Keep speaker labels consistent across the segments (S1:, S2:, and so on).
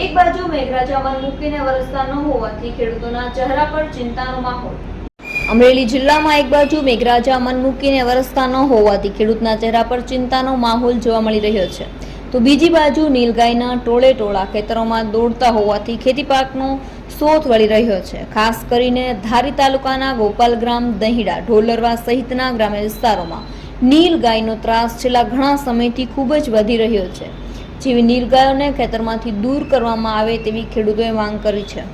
S1: એક બાજુ મેઘરાજામાં મૂકીને વરસતા ન હોવાથી ખેડૂતોના ચહેરા પર ચિંતાનો માહોલ. અમરેલી જિલ્લામાં એક બાજુ મેઘરાજા મન મૂકીને વરસતા ન હોવાથી ખેડૂતના ચહેરા પર ચિંતાનો માહોલ જોવા મળી રહ્યો છે. તો બીજી બાજુ નીલગાયના ટોળે ટોળા ખેતરોમાં દોડતા હોવાથી ખેતી પાકનો શોધ વળી રહ્યો છે. ખાસ કરીને ધારી તાલુકાના ગોપાલગ્રામ દહીડા ઢોલરવા સહિતના ગ્રામ્ય વિસ્તારોમાં નીલગાયનો ત્રાસ છેલ્લા ઘણા સમયથી ખૂબ જ વધી રહ્યો છે. જેવી નીલગાયોને ખેતરમાંથી દૂર કરવામાં આવે તેવી ખેડૂતોએ માંગ કરી છે.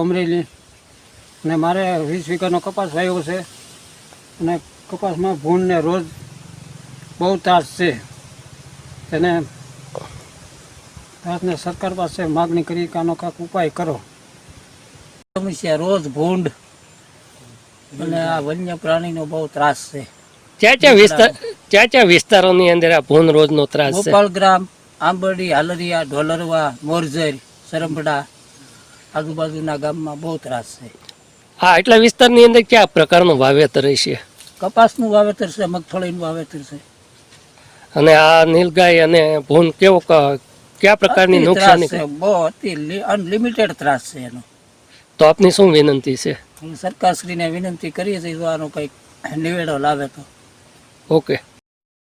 S2: અમરેલી. અને મારે વીસ વીઘાનો કપાસ વાવ્યો છે. અને કપાસમાં ભૂણને રોજ બહુ ત્રાસ છે. તેને ત્રાસને સરકાર પાસે માગણી કરી કાનો કાંક ઉપાય કરો.
S3: સમસ્યા રોજ ભૂંડ અને આ વન્ય પ્રાણીનો બહુ ત્રાસ છે.
S4: ક્યાં ક્યાં વિસ્તાર ક્યાં ક્યાં વિસ્તારોની અંદર આ ભૂન રોજનો ત્રાસ છે?
S3: ગોપાલગ્રામ આંબરડી હાલરિયા ઢોલરવા મોરજર સરંપડા આજુબાજુના ગામમાં બહુ ત્રાસ છે.
S4: હા એટલા વિસ્તારની અંદર કયા પ્રકારનું વાવેતર છે
S3: કપાસનું વાવેતર છે મગફળીનું વાવેતર છે.
S4: અને આ નીલગાય અને ભૂન કેવો કયા પ્રકારની નુકસાની
S3: છે બહુ અતિ અનલિમિટેડ ત્રાસ છે એનો.
S4: તો આપની શું વિનંતી છે?
S3: સરકારશ્રીને વિનંતી કરીએ છીએ જો આનો કંઈક નિવેડો લાવે તો.
S4: ઓકે.